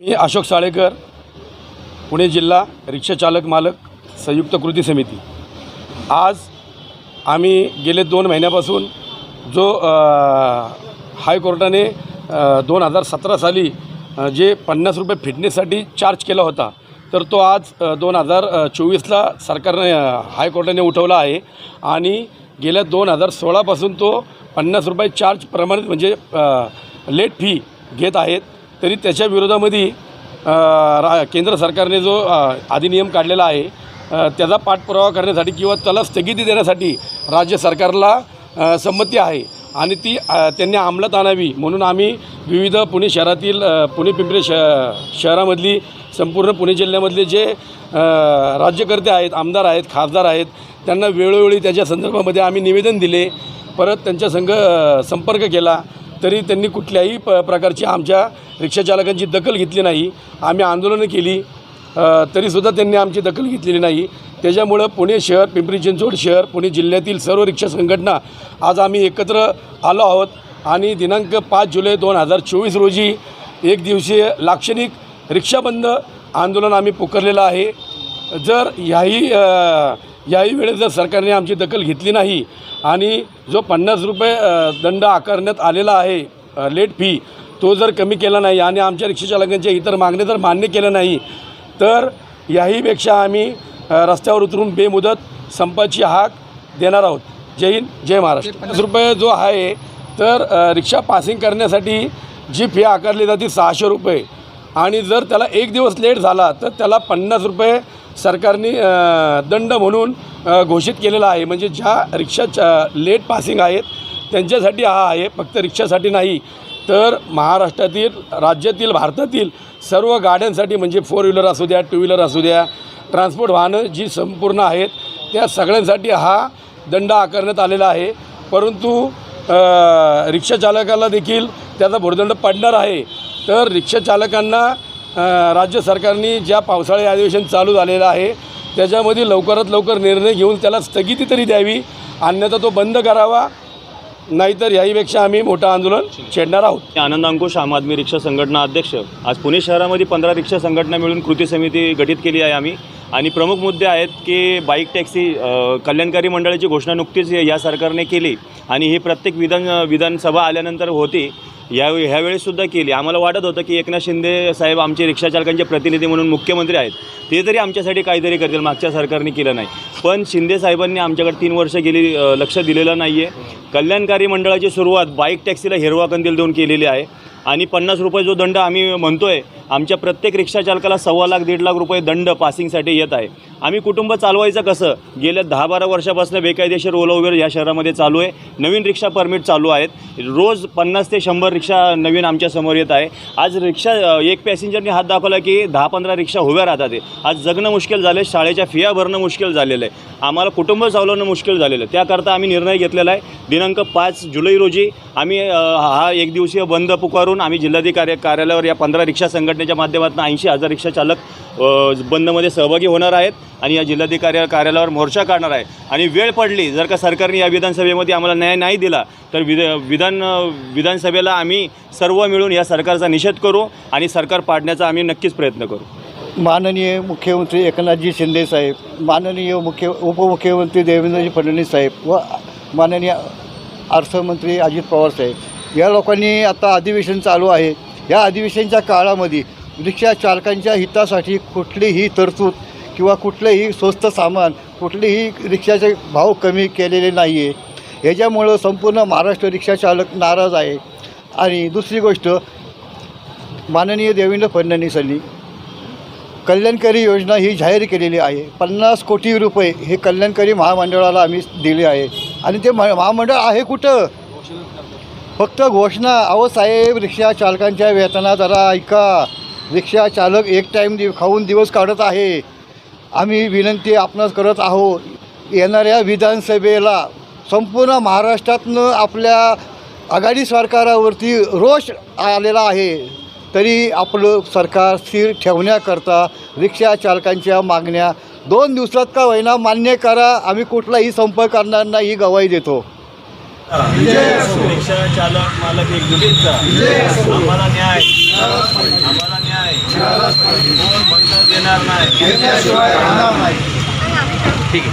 मी अशोक साळेकर पुणे जिल्हा रिक्षाचालक मालक संयुक्त कृती समिती. आज आम्ही गेले दोन महिन्यापासून जो हायकोर्टाने दोन हजार सतरा साली जे पन्नास रुपये फिटनेससाठी चार्ज केला होता तर तो आज दोन हजार चोवीसला सरकारने हायकोर्टाने उठवला आहे आणि गेल्या दोन हजार सोळापासून तो पन्नास रुपये चार्ज प्रमाणित म्हणजे लेट फी घेत आहेत. तरी त्याच्या विरोधामध्ये रा केंद्र सरकारने जो अधिनियम काढलेला आहे त्याचा पाठपुरावा करण्यासाठी किंवा त्याला स्थगिती देण्यासाठी राज्य सरकारला संमती आहे. आणि ती त्यांनी अंमलात आणावी म्हणून आम्ही विविध पुणे शहरातील पुणे पिंपरी श शहरामधली संपूर्ण पुणे जिल्ह्यामधले जे राज्यकर्ते आहेत आमदार आहेत खासदार आहेत त्यांना वेळोवेळी त्याच्या संदर्भामध्ये आम्ही निवेदन दिले. परत त्यांच्या संघ संपर्क केला. तरी त्यांनी कुठल्याही प प्रकारची आमच्या रिक्षाचालकांची दखल घेतली नाही. आम्ही आंदोलनं केली. तरीसुद्धा त्यांनी आमची दखल घेतलेली नाही. त्याच्यामुळं पुणे शहर पिंपरी चिंचवड शहर पुणे जिल्ह्यातील सर्व रिक्षा संघटना आज आम्ही एकत्र आलो आहोत. आणि दिनांक पाच जुलै दोन हजार चोवीस रोजी एक दिवसीय लाक्षणिक रिक्षाबंद आंदोलन आम्ही पुकारलेलं आहे. जर ह्याही याही वेळेस जर सरकारने आमची दखल घेतली नाही आणि जो पन्नास रुपये दंड आकारण्यात आलेला आहे लेट फी तो जर कमी केला नाही आणि आमच्या रिक्षाचालकांच्या इतर मागण्या जर मान्य केलं नाही तर याहीपेक्षा आम्ही रस्त्यावर उतरून बेमुदत संपाची हाक देणार आहोत. जय हिंद जय महाराष्ट्र. पन्नास रुपये जो आहे तर रिक्षा पासिंग करण्यासाठी जी फी आकारली जाते सहाशे रुपये. आणि जर त्याला एक दिवस लेट झाला तर त्याला पन्नास रुपये सरकारने दंड म्हणून घोषित केलेला आहे. म्हणजे ज्या रिक्षा लेट पासिंग आहेत त्यांच्यासाठी हा आहे. फक्त रिक्षासाठी नाही तर महाराष्ट्रातील राज्यातील भारतातील सर्व गाड्यांसाठी म्हणजे फोर व्हीलर असू द्या टू व्हीलर असू द्या ट्रान्सपोर्ट वाहनं जी संपूर्ण आहेत त्या सगळ्यांसाठी हा दंड आकारण्यात आलेला आहे. परंतु रिक्षाचालकाला देखील त्याचा भुर्दंड पडणार आहे. तर रिक्षाचालकांना राज्य सरकारने ज्या पावसाळी अधिवेशन चालू झालेलं आहे त्याच्यामध्ये लवकरात लवकर निर्णय घेऊन त्याला स्थगिती तरी द्यावी. अन्यथा तो बंद करावा. नाहीतर याहीपेक्षा आम्ही मोठं आंदोलन छेडणार आहोत. आनंद अंकुश आम आदमी रिक्षा संघटना अध्यक्ष. आज पुणे शहरामध्ये पंधरा रिक्षा संघटना मिळून कृती समिती गठीत केली आहे आम्ही. आणि प्रमुख मुद्दे आहेत की बाईक टॅक्सी कल्याणकारी मंडळाची घोषणा नुकतीच या सरकारने केली. आणि ही प्रत्येक विधान विधानसभा आल्यानंतर होती. यावेळी ह्यावेळेससुद्धा केली. आम्हाला वाटत होतं की एकनाथ शिंदे साहेब आमचे रिक्षाचालकांचे प्रतिनिधी म्हणून मुख्यमंत्री आहेत. ते तरी आमच्यासाठी काहीतरी करतील. मागच्या सरकारने केलं नाही. पण शिंदे साहेबांनी आमच्याकडे तीन वर्ष गेली लक्ष दिलेलं नाही आहे कल्याणकारी मंडळाची सुरुवात बाईक टॅक्सीला हिरवा कंदील देऊन केलेली आहे. आणि पन्नास रुपये जो दंड आम्ही म्हणतो आहे आमच्या प्रत्येक रिक्षाचालकाला सव्वा लाख दीड लाख रुपये दंड पासिंगसाठी येत आहे. आम्ही कुटुंब चालवायचं कसं? गेल्या दहा बारा वर्षापासून बेकायदेशीर ओला उबेर या शहरामध्ये चालू आहे. नवीन रिक्षा परमिट चालू आहेत. रोज पन्नास ते शंभर रिक्षा नवीन आमच्यासमोर येत आहे. आज रिक्षा एक पॅसेंजरने हात दाखवला की दहा पंधरा रिक्षा उभ्या राहतात आज जगणं मुश्किल झालं आहे शाळेच्या फिया भरणं मुश्किल झालेलं आहे. आम्हाला कुटुंब चालवणं मुश्किल झालेलं आहे. त्याकरता आम्ही निर्णय घेतलेला आहे. दिनांक पाच जुलै रोजी आम्ही हा एक दिवसीय बंद पुकारून आम्ही जिल्हाधिकारी कार्यालयावर या पंधरा रिक्षा संघटनेच्या माध्यमातून ऐंशी हजार रिक्षा चालक बंदमध्ये सहभागी होणार आहेत. आणि या जिल्हाधिकारी कार्यालयावर मोर्चा काढणार आहे. आणि वेळ पडली जर का सरकारने या विधानसभेमध्ये आम्हाला न्याय नाही दिला तर विध विधान विधानसभेला आम्ही सर्व मिळून या सरकारचा निषेध करू आणि सरकार पाडण्याचा आम्ही नक्कीच प्रयत्न करू. माननीय मुख्यमंत्री एकनाथजी शिंदे साहेब माननीय मुख्य उपमुख्यमंत्री देवेंद्रजी फडणवीस साहेब व माननीय अर्थमंत्री अजित पवार साहेब या लोकांनी आता अधिवेशन चालू आहे. या अधिवेशनच्या काळामध्ये रिक्षा चालकांच्या हितासाठी कुठलीही तरतूद किंवा कुठलंही स्वस्त सामान कुठलेही रिक्षाचे भाव कमी केलेले नाही आहे ह्याच्यामुळं संपूर्ण महाराष्ट्र रिक्षाचालक नाराज आहे. आणि दुसरी गोष्ट माननीय देवेंद्र फडणवीसांनी कल्याणकारी योजना ही जाहीर केलेली आहे. पन्नास कोटी रुपये हे कल्याणकारी महामंडळाला आम्ही दिले आहे. आणि ते महा महामंडळ आहे कुठं? फक्त घोषणा अहो साहेब रिक्षा चालकांच्या वेतना जरा ऐका. रिक्षा चालक एक टाईम दिव खाऊन दिवस काढत आहे. आम्ही विनंती आपणास करत आहोत येणाऱ्या विधानसभेला संपूर्ण महाराष्ट्रातनं आपल्या आघाडी सरकारावरती रोष आलेला आहे तरी आपलं सरकार स्थिर ठेवण्याकरता रिक्षा चालकांच्या मागण्या दोन दिवसात का होईना मान्य करा आम्ही कुठलाही संप करणार नाही ही गवाही देतो. रिक्षा चालक मालक एकजुटीचा आम्हाला न्याय. आम्हाला न्याय कोण म्हणतात येणार नाही. ठीक आहे.